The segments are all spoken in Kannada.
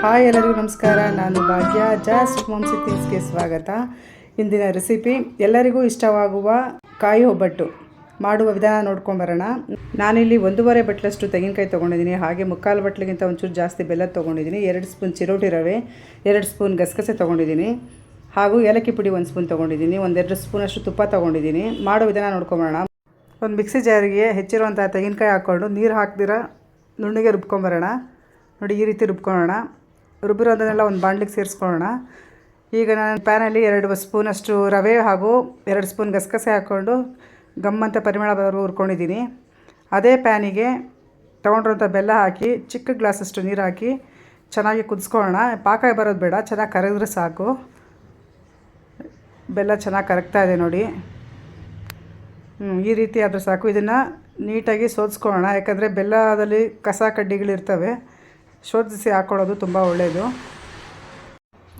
ಹಾಯ್ ಎಲ್ಲರಿಗೂ ನಮಸ್ಕಾರ. ನಾನು ಭಾಗ್ಯ. ಜಾಸ್ಟ್ ಮೋಮ್ಸಿ ಥಿಂಗ್ಸ್ಗೆ ಸ್ವಾಗತ. ಇಂದಿನ ರೆಸಿಪಿ, ಎಲ್ಲರಿಗೂ ಇಷ್ಟವಾಗುವ ಕಾಯಿ ಒಬ್ಬಟ್ಟು. ಮಾಡುವ ವಿಧಾನ ನೋಡ್ಕೊಂಬರೋಣ ನಾನಿಲ್ಲಿ ಒಂದೂವರೆ ಬಟ್ಲಷ್ಟು ತೆಂಗಿನಕಾಯಿ ತೊಗೊಂಡಿದ್ದೀನಿ. ಹಾಗೆ ಮುಕ್ಕಾಲು ಬಟ್ಲಿಗಿಂತ ಒಂಚೂರು ಜಾಸ್ತಿ ಬೆಲ್ಲ ತೊಗೊಂಡಿದ್ದೀನಿ. ಎರಡು ಸ್ಪೂನ್ ಚಿರೋಟಿ ರವೆ, ಎರಡು ಸ್ಪೂನ್ ಗಸಗಸೆ ತೊಗೊಂಡಿದ್ದೀನಿ. ಹಾಗೂ ಏಲಕ್ಕಿ ಪುಡಿ ಒಂದು ಸ್ಪೂನ್ ತೊಗೊಂಡಿದ್ದೀನಿ. ಒಂದೆರಡು ಸ್ಪೂನಷ್ಟು ತುಪ್ಪ ತೊಗೊಂಡಿದ್ದೀನಿ. ಮಾಡೋ ವಿಧಾನ ನೋಡ್ಕೊಂಬರೋಣ ಒಂದು ಮಿಕ್ಸಿ ಜಾರಿಗೆ ಹೆಚ್ಚಿರುವಂಥ ತೆಂಗಿನಕಾಯಿ ಹಾಕ್ಕೊಂಡು ನೀರು ಹಾಕ್ದಿರ ನುಣ್ಣಗೆ ರುಬ್ಕೊಂಬರೋಣ ನೋಡಿ, ಈ ರೀತಿ ರುಬ್ಕೊಳ್ಳೋಣ ರುಬ್ಬಿರೋದನ್ನೆಲ್ಲ ಒಂದು ಬಾಣಲಿಗೆ ಸೇರಿಸ್ಕೊಳ್ಳೋಣ. ಈಗ ನಾನು ಪ್ಯಾನಲ್ಲಿ ಎರಡು ಸ್ಪೂನಷ್ಟು ರವೆ ಹಾಗೂ ಎರಡು ಸ್ಪೂನ್ ಗಸಗಸೆ ಹಾಕ್ಕೊಂಡು ಗಮ್ಮಂತ ಪರಿಮಳ ಬರೋ ಹುರ್ಕೊಂಡಿದ್ದೀನಿ. ಅದೇ ಪ್ಯಾನಿಗೆ ತೊಗೊಂಡಿರೋಂಥ ಬೆಲ್ಲ ಹಾಕಿ, ಚಿಕ್ಕ ಗ್ಲಾಸಷ್ಟು ನೀರು ಹಾಕಿ ಚೆನ್ನಾಗಿ ಕುದಿಸ್ಕೊಳ್ಳೋಣ. ಪಾಕ ಬರೋದು ಬೇಡ, ಚೆನ್ನಾಗಿ ಕರಗಿದ್ರೆ ಸಾಕು. ಬೆಲ್ಲ ಚೆನ್ನಾಗಿ ಕರಗ್ತಾ ಇದೆ ನೋಡಿ. ಈ ರೀತಿ ಆದರೂ ಸಾಕು. ಇದನ್ನು ನೀಟಾಗಿ ಸೋದಿಸ್ಕೊಳ್ಳೋಣ ಯಾಕಂದರೆ ಬೆಲ್ಲದಲ್ಲಿ ಕಸ ಕಡ್ಡಿಗಳಿರ್ತವೆ. ಶೋಧಿಸಿ ಹಾಕ್ಕೊಳ್ಳೋದು ತುಂಬ ಒಳ್ಳೆಯದು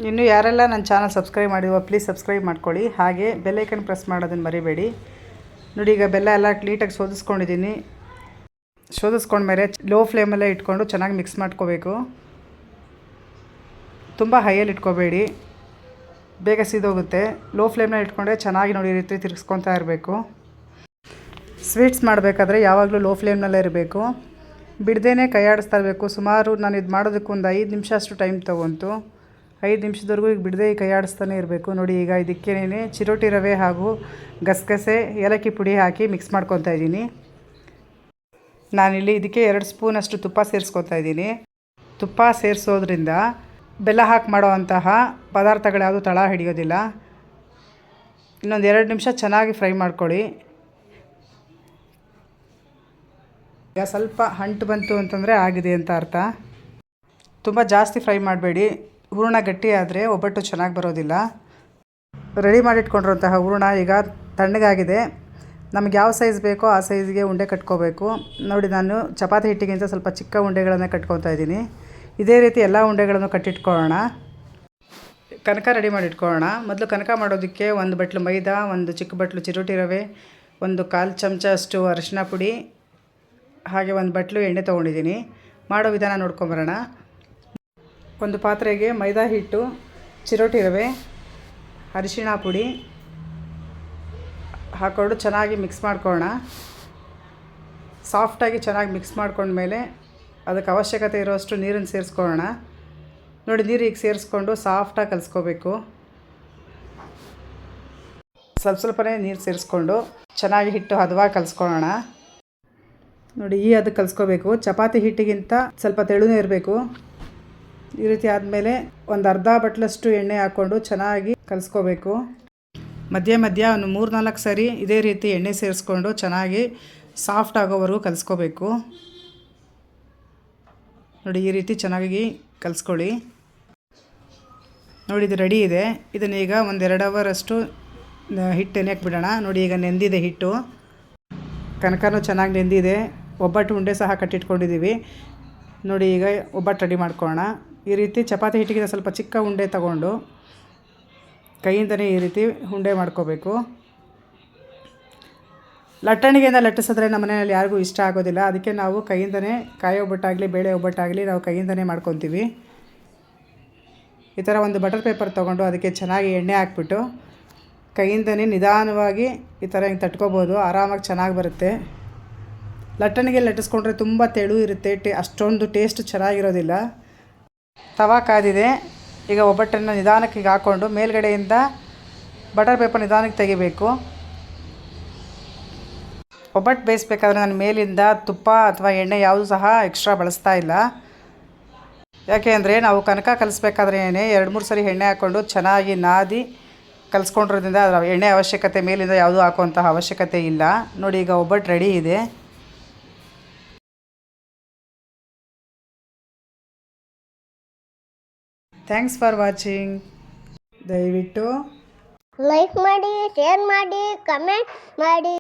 ಇನ್ನು ಯಾರೆಲ್ಲ ನನ್ನ ಚಾನಲ್ ಸಬ್ಸ್ಕ್ರೈಬ್ ಮಾಡಿರುವ ಪ್ಲೀಸ್ ಸಬ್ಸ್ಕ್ರೈಬ್ ಮಾಡ್ಕೊಳ್ಳಿ. ಹಾಗೆ ಬೆಲ್ಲೈಕನ್ ಪ್ರೆಸ್ ಮಾಡೋದನ್ನು ಮರಿಬೇಡಿ. ನೋಡಿ, ಈಗ ಬೆಲ್ಲ ಎಲ್ಲ ನೀಟಾಗಿ ಶೋಧಿಸ್ಕೊಂಡಿದ್ದೀನಿ. ಶೋಧಿಸ್ಕೊಂಡ್ಮೇಲೆ ಲೋ ಫ್ಲೇಮಲ್ಲೇ ಇಟ್ಕೊಂಡು ಚೆನ್ನಾಗಿ ಮಿಕ್ಸ್ ಮಾಡ್ಕೋಬೇಕು. ತುಂಬ ಹೈಯಲ್ಲಿ ಇಟ್ಕೋಬೇಡಿ. ಬೇಗ ಸೀದೋಗುತ್ತೆ. ಲೋ ಫ್ಲೇಮ್ನ ಇಟ್ಕೊಂಡ್ರೆ ಚೆನ್ನಾಗಿ ನೋಡಿ, ರೀತಿ ತಿರ್ಗಿಸ್ಕೊತಾ ಇರಬೇಕು. ಸ್ವೀಟ್ಸ್ ಮಾಡಬೇಕಾದ್ರೆ ಯಾವಾಗಲೂ ಲೋ ಫ್ಲೇಮ್ನಲ್ಲೇ ಇರಬೇಕು. ಬಿಡದೇನೆ ಕೈಯಾಡಿಸ್ತಾ ಇರಬೇಕು. ಸುಮಾರು ನಾನು ಇದು ಮಾಡೋದಕ್ಕೆ ಒಂದು ಐದು ನಿಮಿಷ ಅಷ್ಟು ಟೈಮ್ ತೊಗೊಂತು. ಐದು ನಿಮಿಷದವರೆಗೂ ಈಗ ಬಿಡದೆ ಕೈ ಆಡಿಸ್ತಾನೆ ಇರಬೇಕು. ನೋಡಿ ಈಗ ಇದಕ್ಕೇನೇ ಚಿರೋಟಿ ರವೆ ಹಾಗೂ ಗಸಗಸೆ, ಏಲಕ್ಕಿ ಪುಡಿ ಹಾಕಿ ಮಿಕ್ಸ್ ಮಾಡ್ಕೊತಾ ಇದ್ದೀನಿ. ನಾನಿಲ್ಲಿ ಇದಕ್ಕೆ ಎರಡು ಸ್ಪೂನಷ್ಟು ತುಪ್ಪ ಸೇರಿಸ್ಕೊತಾ ಇದ್ದೀನಿ. ತುಪ್ಪ ಸೇರಿಸೋದ್ರಿಂದ ಬೆಲ್ಲ ಹಾಕಿ ಮಾಡೋವಂತಹ ಪದಾರ್ಥಗಳ್ಯಾವುದು ತಳ ಹಿಡಿಯೋದಿಲ್ಲ. ಇನ್ನೊಂದು ಎರಡು ನಿಮಿಷ ಚೆನ್ನಾಗಿ ಫ್ರೈ ಮಾಡ್ಕೊಳ್ಳಿ. ಈಗ ಸ್ವಲ್ಪ ಅಂಟು ಬಂತು ಅಂತಂದರೆ ಆಗಿದೆ ಅಂತ ಅರ್ಥ. ತುಂಬ ಜಾಸ್ತಿ ಫ್ರೈ ಮಾಡಬೇಡಿ. ಹೂರಣ ಗಟ್ಟಿ ಆದರೆ ಒಬ್ಬಟ್ಟು ಚೆನ್ನಾಗಿ ಬರೋದಿಲ್ಲ. ರೆಡಿ ಮಾಡಿಟ್ಕೊಂಡಿರುವಂತಹ ಹೂರಣ ಈಗ ತಣ್ಣಗಾಗಿದೆ. ನಮಗೆ ಯಾವ ಸೈಜ್ ಬೇಕೋ ಆ ಸೈಜ್ಗೆ ಉಂಡೆ ಕಟ್ಕೋಬೇಕು. ನೋಡಿ ನಾನು ಚಪಾತಿ ಹಿಟ್ಟಿಗಿಂತ ಸ್ವಲ್ಪ ಚಿಕ್ಕ ಉಂಡೆಗಳನ್ನು ಕಟ್ಕೊತಾ ಇದ್ದೀನಿ. ಇದೇ ರೀತಿ ಎಲ್ಲ ಉಂಡೆಗಳನ್ನು ಕಟ್ಟಿಟ್ಕೊಳ್ಳೋಣ. ಕನಕ ರೆಡಿ ಮಾಡಿಟ್ಕೊಳ್ಳೋಣ. ಮೊದಲು ಕನಕ ಮಾಡೋದಕ್ಕೆ ಒಂದು ಬಟ್ಲು ಮೈದಾ, ಒಂದು ಚಿಕ್ಕ ಬಟ್ಲು ಚಿರೋಟಿ ರವೆ, ಒಂದು ಕಾಲು ಚಮಚ ಅಷ್ಟು ಅರಿಶಿನ ಪುಡಿ ಹಾಗೆ ಒಂದು ಬಟ್ಲು ಎಣ್ಣೆ ತೊಗೊಂಡಿದ್ದೀನಿ. ಮಾಡೋ ವಿಧಾನ ನೋಡ್ಕೊಂಬರೋಣ. ಒಂದು ಪಾತ್ರೆಗೆ ಮೈದಾ ಹಿಟ್ಟು, ಚಿರೋಟಿ ರವೆ, ಅರಿಶಿಣ ಪುಡಿ ಹಾಕ್ಕೊಂಡು ಚೆನ್ನಾಗಿ ಮಿಕ್ಸ್ ಮಾಡ್ಕೊಳ್ಳೋಣ. ಸಾಫ್ಟಾಗಿ ಚೆನ್ನಾಗಿ ಮಿಕ್ಸ್ ಮಾಡ್ಕೊಂಡ್ಮೇಲೆ ಅದಕ್ಕೆ ಅವಶ್ಯಕತೆ ಇರೋಷ್ಟು ನೀರನ್ನು ಸೇರಿಸ್ಕೊಳ್ಳೋಣ. ನೋಡಿ, ನೀರು ಈಗ ಸೇರಿಸ್ಕೊಂಡು ಸಾಫ್ಟಾಗಿ ಕಲಿಸ್ಕೋಬೇಕು. ಸ್ವಲ್ಪ ಸ್ವಲ್ಪನೇ ನೀರು ಸೇರಿಸ್ಕೊಂಡು ಚೆನ್ನಾಗಿ ಹಿಟ್ಟು ಹದವಾಗಿ ಕಲಿಸ್ಕೊಳ್ಳೋಣ. ನೋಡಿ, ಈ ಅದು ಕಲಿಸ್ಕೋಬೇಕು. ಚಪಾತಿ ಹಿಟ್ಟಿಗಿಂತ ಸ್ವಲ್ಪ ತೆಳುನೇ ಇರಬೇಕು. ಈ ರೀತಿ ಆದಮೇಲೆ ಒಂದು ಅರ್ಧ ಬಟ್ಲಷ್ಟು ಎಣ್ಣೆ ಹಾಕ್ಕೊಂಡು ಚೆನ್ನಾಗಿ ಕಲಿಸ್ಕೋಬೇಕು. ಮಧ್ಯ ಮಧ್ಯ ಒಂದು ಮೂರು ನಾಲ್ಕು ಸರಿ ಇದೇ ರೀತಿ ಎಣ್ಣೆ ಸೇರಿಸ್ಕೊಂಡು ಚೆನ್ನಾಗಿ ಸಾಫ್ಟ್ ಆಗೋವರೆಗೂ ಕಲಿಸ್ಕೋಬೇಕು. ನೋಡಿ, ಈ ರೀತಿ ಚೆನ್ನಾಗಿ ಕಲಿಸ್ಕೊಳ್ಳಿ. ನೋಡಿ, ಇದು ರೆಡಿ ಇದೆ. ಇದನ್ನೀಗ ಒಂದು ಎರಡು ಅವರಷ್ಟು ಹಿಟ್ಟು ನೆನೆಯಕ್ಕೆ ಬಿಡೋಣ. ನೋಡಿ, ಈಗ ನೆಂದಿದೆ ಹಿಟ್ಟು. ಕನಕನೂ ಚೆನ್ನಾಗಿ ನೆಂದಿದೆ. ಒಬ್ಬಟ್ಟು ಉಂಡೆ ಸಹ ಕಟ್ಟಿಟ್ಕೊಂಡಿದ್ದೀವಿ. ನೋಡಿ ಈಗ ಒಬ್ಬಟ್ಟು ರೆಡಿ ಮಾಡ್ಕೊಳ್ಳೋಣ. ಈ ರೀತಿ ಚಪಾತಿ ಹಿಟ್ಟಿಗಿಂತ ಸ್ವಲ್ಪ ಚಿಕ್ಕ ಉಂಡೆ ತಗೊಂಡು ಕೈಯಿಂದನೇ ಈ ರೀತಿ ಉಂಡೆ ಮಾಡ್ಕೋಬೇಕು. ಲಟ್ಟಣಿಗೆಯಿಂದ ಲಟ್ಟಿಸಿದ್ರೆ ನಮ್ಮ ಮನೆಯಲ್ಲಿ ಯಾರಿಗೂ ಇಷ್ಟ ಆಗೋದಿಲ್ಲ. ಅದಕ್ಕೆ ನಾವು ಕೈಯಿಂದನೇ ಕಾಯಿ ಒಬ್ಬಟ್ಟಾಗಲಿ, ಬೇಳೆ ಒಬ್ಬಟ್ಟಾಗಲಿ ನಾವು ಕೈಯಿಂದನೇ ಮಾಡ್ಕೊತೀವಿ. ಈ ಥರ ಒಂದು ಬಟರ್ ಪೇಪರ್ ತೊಗೊಂಡು ಅದಕ್ಕೆ ಚೆನ್ನಾಗಿ ಎಣ್ಣೆ ಹಾಕ್ಬಿಟ್ಟು ಕೈಯಿಂದನೇ ನಿಧಾನವಾಗಿ ಈ ಥರ ಹಿಂಗೆ ತಟ್ಕೋಬೋದು. ಆರಾಮಾಗಿ ಚೆನ್ನಾಗಿ ಬರುತ್ತೆ. ಲಟ್ಟಣಿಗೆ ಲಟ್ಟಿಸ್ಕೊಂಡ್ರೆ ತುಂಬ ತೆಳು ಇರುತ್ತೆ, ಟೇ ಅಷ್ಟೊಂದು ಟೇಸ್ಟ್ ಚೆನ್ನಾಗಿರೋದಿಲ್ಲ. ತವಾ ಕಾದಿದೆ. ಈಗ ಒಬ್ಬಟ್ಟನ್ನು ನಿಧಾನಕ್ಕೆ ಈಗ ಹಾಕ್ಕೊಂಡು ಮೇಲ್ಗಡೆಯಿಂದ ಬಟರ್ ಪೇಪರ್ ನಿಧಾನಕ್ಕೆ ತೆಗಿಬೇಕು. ಒಬ್ಬಟ್ಟು ಬೇಯಿಸ್ಬೇಕಾದ್ರೆ ನಾನು ಮೇಲಿಂದ ತುಪ್ಪ ಅಥವಾ ಎಣ್ಣೆ ಯಾವುದು ಸಹ ಎಕ್ಸ್ಟ್ರಾ ಬಳಸ್ತಾ ಇಲ್ಲ. ಯಾಕೆ ಅಂದರೆ ನಾವು ಕನಕ ಕಲಿಸ್ಬೇಕಾದ್ರೆ ಎರಡು ಮೂರು ಸರಿ ಎಣ್ಣೆ ಹಾಕ್ಕೊಂಡು ಚೆನ್ನಾಗಿ ನಾದಿ ಕಲಿಸ್ಕೊಂಡಿರೋದ್ರಿಂದ ಅದರ ಎಣ್ಣೆ ಅವಶ್ಯಕತೆ ಮೇಲಿಂದ ಯಾವುದೂ ಹಾಕುವಂತಹ ಅವಶ್ಯಕತೆ ಇಲ್ಲ. ನೋಡಿ ಈಗ ಒಬ್ಬಟ್ಟು ರೆಡಿ ಇದೆ. ಥ್ಯಾಂಕ್ಸ್ ಫಾರ್ ವಾಚಿಂಗ್ ದಯವಿಟ್ಟು ಲೈಕ್ ಮಾಡಿ ಶೇರ್ ಮಾಡಿ ಕಮೆಂಟ್ ಮಾಡಿ.